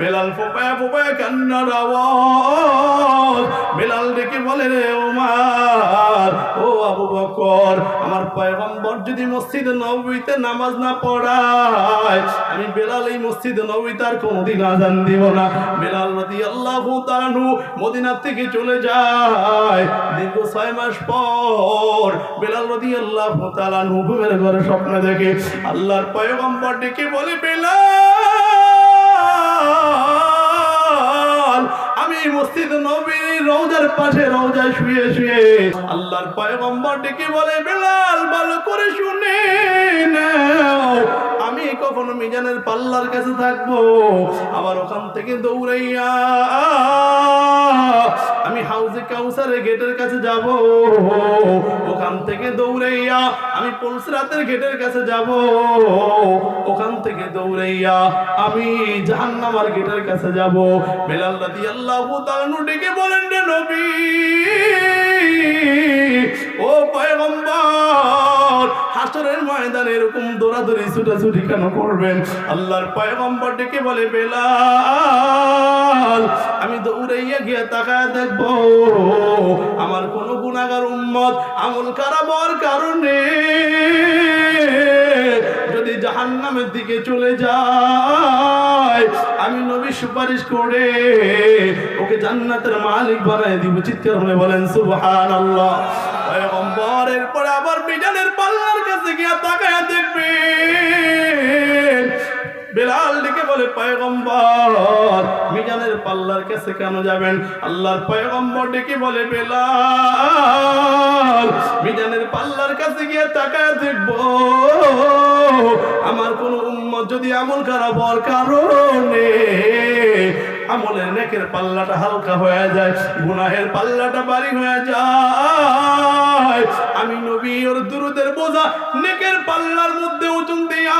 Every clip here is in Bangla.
বেলাল ফোপায়া ফোপায়া কান্নার আওয়াজ। বেলাল ডেকে বলে, রে ওমার ও আবু বকর, আমার পয়গম্বর যদি মসজিদ নবীতে নামাজ না পড়ায়, আমি বেলাল এই মসজিদ নবীতে আর কোনোদিন আজান দিব না। বেলাল রাদি আল্লাহ তানু মদিনার থেকে চলে যায়। দীর্ঘ ছয় মাস পর বেলাল রাদি আল্লাহ তালানু ঘুমের ঘরে স্বপ্ন দেখে আল্লাহর পয়গম্বর ডেকে বলে, বেলাল পাশে শুয়ে শুয়ে ডেকে বলে, বেলাল, ভালো করে শুনে আমি কখনো মিজানের পাল্লার কাছে থাকব। আবার ওখান থেকে দৌড়াইয়া হাউজে কাউসারের গেটের কাছে যাব। ওখান থেকে দৌড়াইয়া আমি পলসরাতের গেটের কাছে যাব। ওখান থেকে দৌড়াইয়া আমি জাহান্নামার গেটের কাছে যাব। বেলাল রাদিয়াল্লাহু তাআলা ডেকে বলেন রে নবী, ও পয়গম্বর হাসরের ময়দানে এরকম দৌড়াদৌড়ি, ছুটাছুটি কেন করবেন? আল্লাহর পয়গম্বর ডেকে বলে, বেলাল, আমি দৌড়াইয়া গিয়ে তাকায় দেখব, আমার কোন গুণাগার উম্মত আমল খারাপ হওয়ার কারণে যদি জাহান্নামের দিকে চলে যায়, আমি নবী সুপারিশ করে ওকে জান্নাতের মালিক বানায় দিব। চিৎকার বলেন সুবহান আল্লাহ পরে আবার মিজানের পাল্লার কাছে গিয়ে তাকায় দেখবে বেলাল ডেকে বলে, পয়গম্বর মিজানের পাল্লার কাছে কেন যাবেন? আল্লাহর পয়গম্বর ডেকে বলে, বেলাল মিজানের পাল্লার কাছে গিয়ে তাকায় দেখব। আমার কোন উম্মত যদি আমল খারাপ হওয়ার কারণে আমলের নেকের পাল্লাটা হালকা হয়ে যায়, গুনাহের পাল্লাটা বাড়ি হয়ে যায়। আমি নবী ওর দুরুদের বোঝা, নেকের পাল্লার মধ্যে ওজন দিয়া,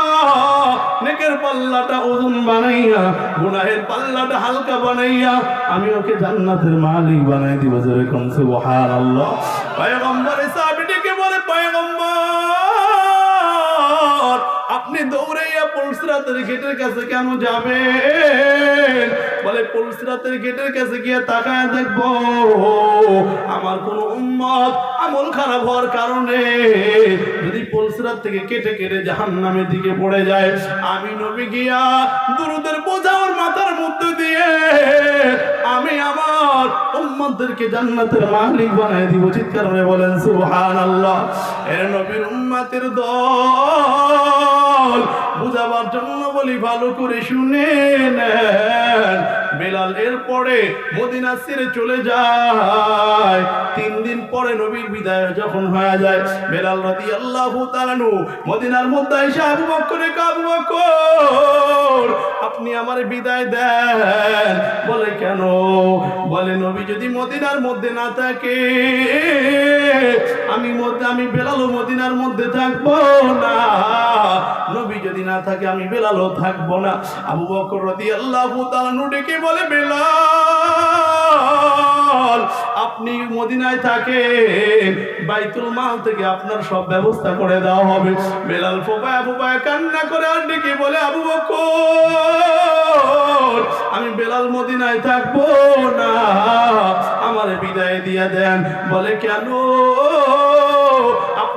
নেকের পাল্লাটা ওজন বানাইয়া, গুনাহের পাল্লাটা হালকা বানাইয়া, আমি ওকে জান্নাতের মালিক বানাই দিব যেরকম সুবহানাল্লাহ। পয়গম্বর সাহাবীটিকে আপনি দৌড়াইয়া পুলসরাতের গেটের কাছে কেন যাবেন? বলে, পুলসরাতের গেটের কাছে গিয়ে তাকায় দেখব আমার কোন উম্মত আমল খারাপ হওয়ার কারণে। যদি পুলসরাত থেকে কেটে কেটে জাহান নামের দিকে পড়ে যায়, আমি নবী গিয়া দুরুদের বোঝা মাথার মধ্যে দিয়ে আমি আমার উম্মতদেরকে জান্নাতের মালিক বানাই দিব। চিৎকার করে বলেন, সুবহানাল্লাহ। এর নবীর উম্মতের দল। বুঝাবার জন্য বলি, ভালো করে শুনে নেন। বেলাল এর পরে মদিনা ছেড়ে চলে যায়। তিন দিন পরে নবীর বিদায় যখন হয়ে যায়, বেলাল রাদি আল্লাহ মদিনার মধ্যে এসে আবু বকরে কাবু আপনি আমার বিদায় দেন। বলে, কেন? বলে, নবী যদি মদিনার মধ্যে না থাকে, আমি মধ্যে আমি বেলালও মদিনার মধ্যে থাকব না। নবী যদি না থাকে, আমি বেলালও থাকব না। আবু বকর ডেকে বলে, বেলাল, আপনি মদিনায় থাকেন। বাইতুল মাল থেকে আপনার সব ব্যবস্থা করে দেওয়া হবে। বেলাল ফোপায় ফোপায় কান্না করে আর ডেকে বলে, আবু বকর, আমি বেলাল মদিনায় থাকব না। আমার বিদায় দিয়ে দেন। বলে, কেন?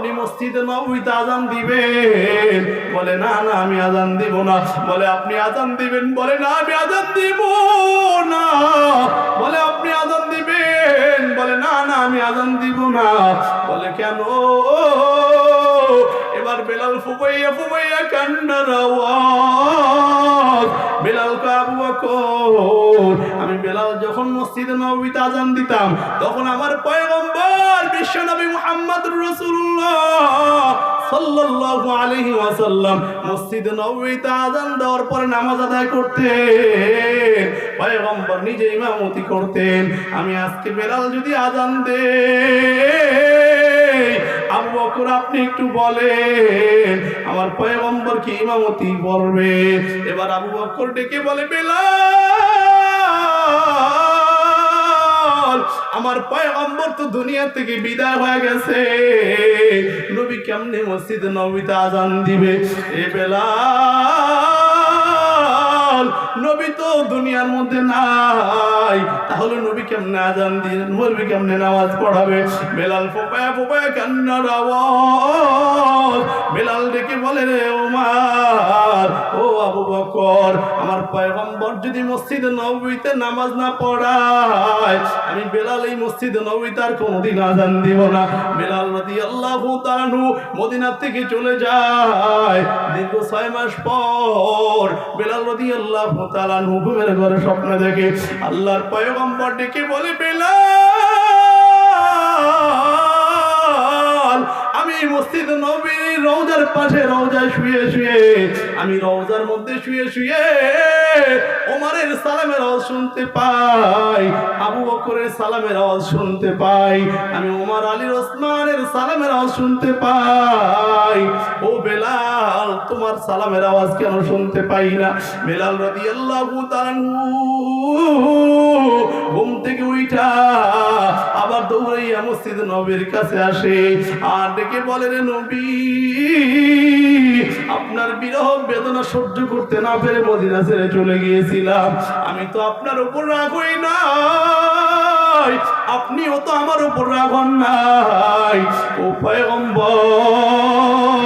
আপনি মসজিদে নবীতে আজান দিবেন। বলে, না না, আমি আজান দিব না। বলে, আপনি আজান দিবেন। বলে, না, আমি আজান দিব না। বলে, আপনি আজান দিবেন। বলে, না না, আমি আজান দিব না। বলে, কেন? বেলাল ফুবাইয়া ফুবাইয়া কান্নার আওয়াজ বেলাল কাবু আমি বেলাল যখন মসজিদে নবীতে আজান দিতাম, তখন আমার পয়গম্বর বিশ্ব নবী মুহাম্মদ রাসূলুল্লাহ সাল্লাল্লাহু আলাইহি ওয়াসাল্লাম মসজিদে নবীতে আজান দেওয়ার পরে নামাজ আদায় করতেন। পয়গম্বর নিজে ইমামতি করতেন, আমি আজকে বেলাল যদি আজান দে আবু বকর, আপনি একটু বলেন। আমার পয়গম্বর কি ইমামতি পড়বে? এবার আবু বকর ডেকে বলে বেলা আমার পয়গম্বর তো দুনিয়া থেকে বিদায় হয়ে গেছে। নবী কেমনে মসজিদ নবীতে আজান দিবে? এ বেলাল নবী তো দুনিয়ার মধ্যে নাই। তাহলে নবী কেমনে আজান দিয়ে বলবি কেমনে নামাজ পড়াবে? বেলাল ফোপায়া ফোপায়া কান্নার আওয়াজ। বেলাল ডেকে বলে, রে ওমার, ও আবু বকর, আমার পয়গম্বর যদি মসজিদে নবীতে নামাজ না পড়ায় আমি বেলাল এই মসজিদে নবীতে আর কোনোদিন আজান দিব না। বেলাল রাদি আল্লাহ তানু মদিনার থেকে চলে যায়। দীর্ঘ ছয় মাস পর বেলাল রাদি আল্লাহ তালানু ঘুমের ঘরে স্বপ্ন দেখে আল্লাহর পয়গম্বর ডেকে বলে, বেলাল! আমি মসজিদ নবীর রওজার পাশে রওজায় শুয়ে শুয়ে, আমি রওজার মধ্যে শুয়ে শুয়ে ওমারের সালামের আওয়াজ শুনতে পাই, আবু বকরের সালামের আওয়াজ শুনতে পাই, আমি ওমর আলীর ওসমানের সালামের আওয়াজ শুনতে পাই। ও বেলাল, তোমার সালামের আওয়াজ কেন শুনতে পাই না? বেলাল রাদিয়াল্লাহু তাআলা ঘুম থেকে আবার দৌড়াইয়া মসজিদ নবীর কাছে আসে। আর ডেকে বলেন নবী, আপনার বিরহ বেদনা সহ্য করতে না পেরে মদিনা ছেড়ে চলে গিয়েছিলাম। আমি তো আপনার উপর রাগ হই না আপনিও তো আমার উপর রাগ হন নাই। ও পয়গম্বর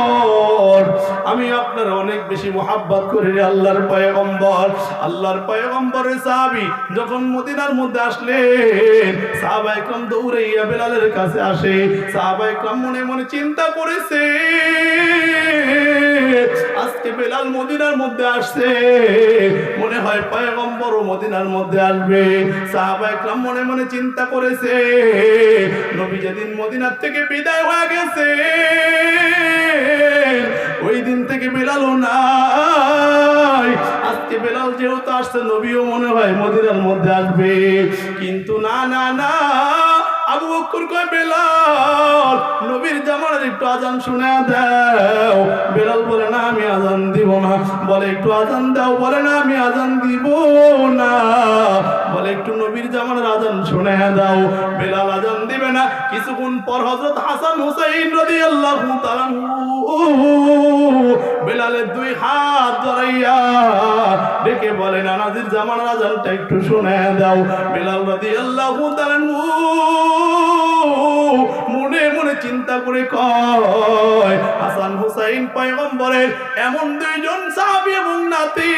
আমি আপনার অনেক বেশি মোহাব্বত করি আল্লাহর পয়গম্বর। আল্লাহর পয়গম্বরের সাহাবি যখন মদিনার মধ্যে আসলেন, সাহাবা দৌড়ে দৌড়াইয়া বেলালের কাছে আসে। সাহাবা একরম মনে মনে চিন্তা করেছে আজকে বেলাল মদিনার মধ্যে আসছে। মনে হয় পয়গম্বর ও মদিনার মধ্যে আসবে। সাহাবা একরাম মনে মনে চিন্তা করেছে, নবী যেদিন মদিনার থেকে বিদায় হয়ে গেছে, ওই দিন থেকে বেলালও নাই। আজকে বেলাল যেহেতু আসছে, নবীও মনে হয় মদিনার মধ্যে আসবে। কিন্তু না না না। বকর কয়, বেলাল, নবীর জামানের একটু আজান শুনে দাও। বেলাল বলে, না, আমি আজান দিব না। বলে, একটু আজান দাও। বলে, না, আমি আজান দিব না। বলে, একটু নবীর জামানের আজান শুনে দাও। বেলাল আজান দিবে না। কিছুক্ষণ পর হযরত হাসান হুসাইন রাদিয়াল্লাহু তাআলা বেলালের দুই হাত ধরাইয়া ডেকে বলে, নানাজির জামানের আজানটা একটু শুনে দাও। বেলাল রাদিয়াল্লাহু তাআলা মনে মনে চিন্তা করে কয়, হাসান হুসাইন পয়গম্বরের এমন দুইজন সাহাবী এবং নাতি,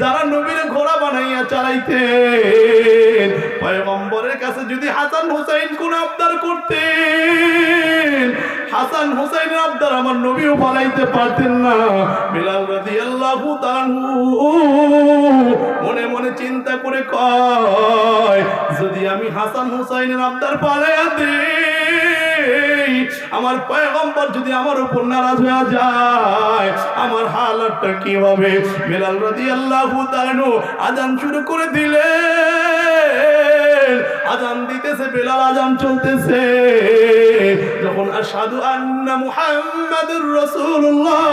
যারা নবীর ঘোড়া বানাইয়া চালাইতে পয়গম্বরের কাছে যদি হাসান হুসাইন কোন আবদার করতেন, হাসান হুসাইনের আবদার আমার নবীও পালাইতে পারতেন না। বিলাল রাদিয়াল্লাহু তাআলা মনে মনে চিন্তা করে কয়, যদি আমি হাসান হুসাইনের আবদার পালাইয়া দেই আমার পয়গম্বর যদি আমার উপর নারাজ হয়ে যায়, আমার হালাতটা কি হবে বিলাল রাদিয়াল্লাহু তাআলা আজান শুরু করে দিলেন। আজান দিতেছে, বেলাল আজান চলতেছে। যখন আশহাদু আন্না মুহাম্মাদুর রাসূলুল্লাহ,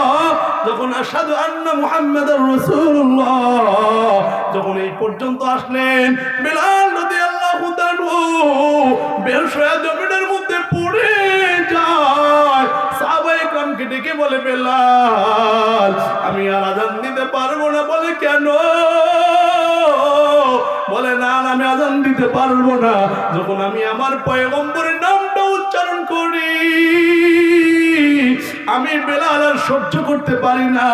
যখন আশহাদু আন্না মুহাম্মাদুর রাসূলুল্লাহ, যখন এই পর্যন্ত আসলেন, বেলাল রাদিয়াল্লাহু তাআলা বেহুশ হয়ে একরামকে ডেকে বলে, বেলাল, আমি আর আজান দিতে পারব না। বলে, কেন? বলে, না আমি আজান দিতে পারব না। যখন আমি আমার পয়গম্বরের নামটা উচ্চারণ করি, আমি বেলাল আর সহ্য করতে পারি না।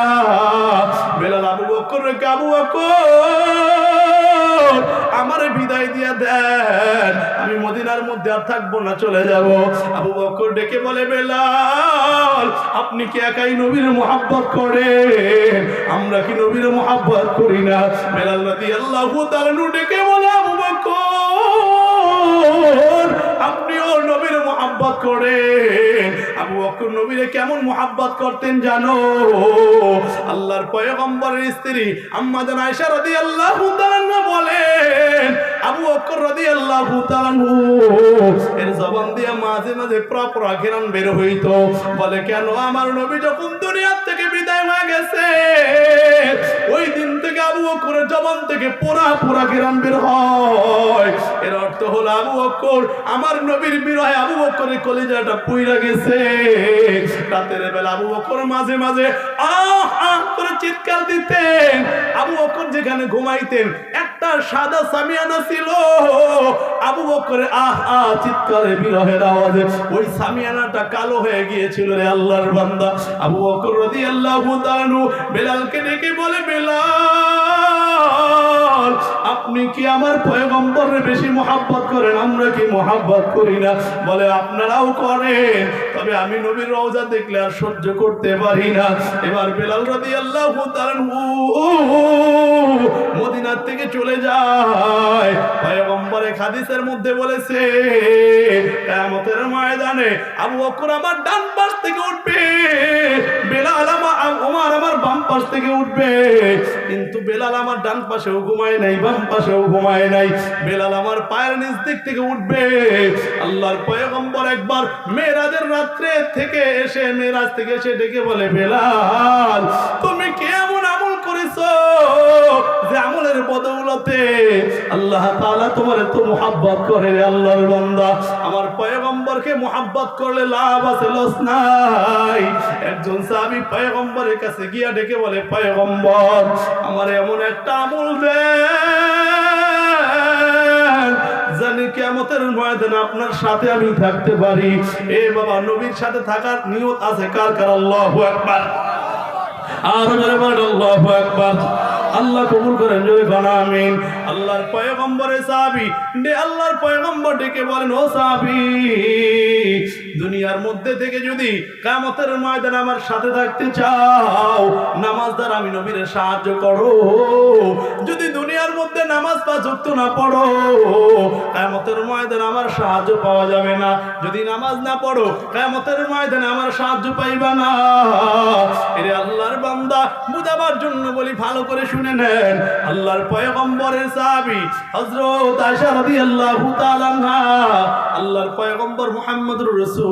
বেলাল আবু বকর আবু বকর আমার বিদায় দিয়া দেন। আমি মদিনার মধ্যে আর থাকব না, চলে যাব। আবু বকর ডেকে বলে, বেলাল, আপনি কি একাই নবীর মোহাব্বত করে আমরা কি নবীর মোহাব্বত করি না? বেলাল রাদি আল্লাহ ডেকে বলে, আবু বকর, আপনিও নবীর মোহাব্বত করে আবু বকর নবীরে কেমন মোহাব্বত করতেন জানো? আল্লাহর পয়গম্বরের স্ত্রী আম্মা জান আয়েশা রাদিয়াল্লাহু তাআলা বলেন, আবু বকর রাদিয়াল্লাহু তাআলা এর জবান দিয়ে মাঝে মাঝে প্রপরা ঘেরান বের হইতো। বলে, কেন আমার নবী যখন দুনিয়ার থেকে বিদায় হয়ে গেছে, ওই দিন থেকে আবু বকরের জবান থেকে পোড়া পোড়া ঘেরান বের হয়। এর অর্থ হলো, আবু বকর, আমার নবীর বিরহে আবু বকরের কলিজাটা পুইরা গেছে। রাতের বেলা আবু বকর মাঝে মাঝে আহ করে চিৎকার দিতেন। আবু বকর যেখানে ঘুমাইতেন, একটা সাদা সামিয়ানা ছিল। আবু বকর আহ আহ চিৎকারে বিরহের আওয়াজে ওই সামিয়ানাটা কালো হয়ে গিয়েছিল রে আল্লাহর বান্দা। আবু বকর রাদিয়াল্লাহু তাআলা বেলালকে ডেকে বলে, বেলাল আপনি কি আমার পয়গম্বরের বেশি মোহাব্বত করেন? আমরা কি মোহাব্বত করি না? বলে, আপনারাও করেন। তবে আমি নবীর রওজা দেখলে আর সহ্য করতে পারি না। এবার বেলাল রবি আল্লাহ মদিনার থেকে চলে যায়। পয়গম্বরে খাদিসের মধ্যে বলেছে, কিয়ামতের ময়দানে আবু বকর আমার ডান পাশ থেকে উঠবে, বেলাল আমার ওমর আমার বাম পাশ থেকে উঠবে। কিন্তু বেলাল আমার ডান পাশেও ঘুমায় নাই, বাম পাশেও ঘুমায় নাই। বেলাল আমার পায়ের নিচ দিক থেকে উঠবে। আল্লাহর পয়গম্বর একবার মেয়েরাজের রাত্রে থেকে এসে মেয়েরাজ থেকে এসে ডেকে বলে, বেলাল, তুমি কেমন আমল করেছ? যে আমলের বদৌলতে আল্লাহ তাআলা তোমার এত মোহাব্বত করে রে আল্লাহর বান্দা। আমার পয়গম্বরকে মোহাব্বত করলে লাভ আছে, লস নাই। একজন সাহাবী পয়গম্বরের কাছে গিয়া ডেকে বলে, পয়গম্বর, আমার এমন একটা আমল দে জানি কেমতের ময়দানে আপনার সাথে আমি থাকতে পারি। এ বাবা, নবীর সাথে থাকার নিয়ত আছে কার? কার? আল্লাহু আকবার। আর আল্লাহু আকবার আল্লাহ কবুল করেন যদি বানামিন আল্লাহর পয়গম্বরে সাহাবি ডে আল্লাহর পয়গম্বর ডেকে বলেন, ও সাহাবি, দুনিয়ার মধ্যে থেকে যদি কামতের ময়দান আমার সাথে থাকতে চাও নামাজদার আমি নবীরে সাহায্য করো। যুক্ত না পড়ো। কামতের ময়দানে আমার সাহায্য পাওয়া যাবে না। যদি নামাজ না পড়ো কামতের ময়দানে আমার সাহায্য পাইবা না। এরে আল্লাহর বান্দা, বুঝাবার জন্য বলি, ভালো করে শুনে নেন। আল্লাহর পয়গম্বরের সাহাবী হযরত আয়েশা রাদিয়াল্লাহু তাআলা আল্লাহর পয়গম্বর মুহাম্মদুর রাসূল।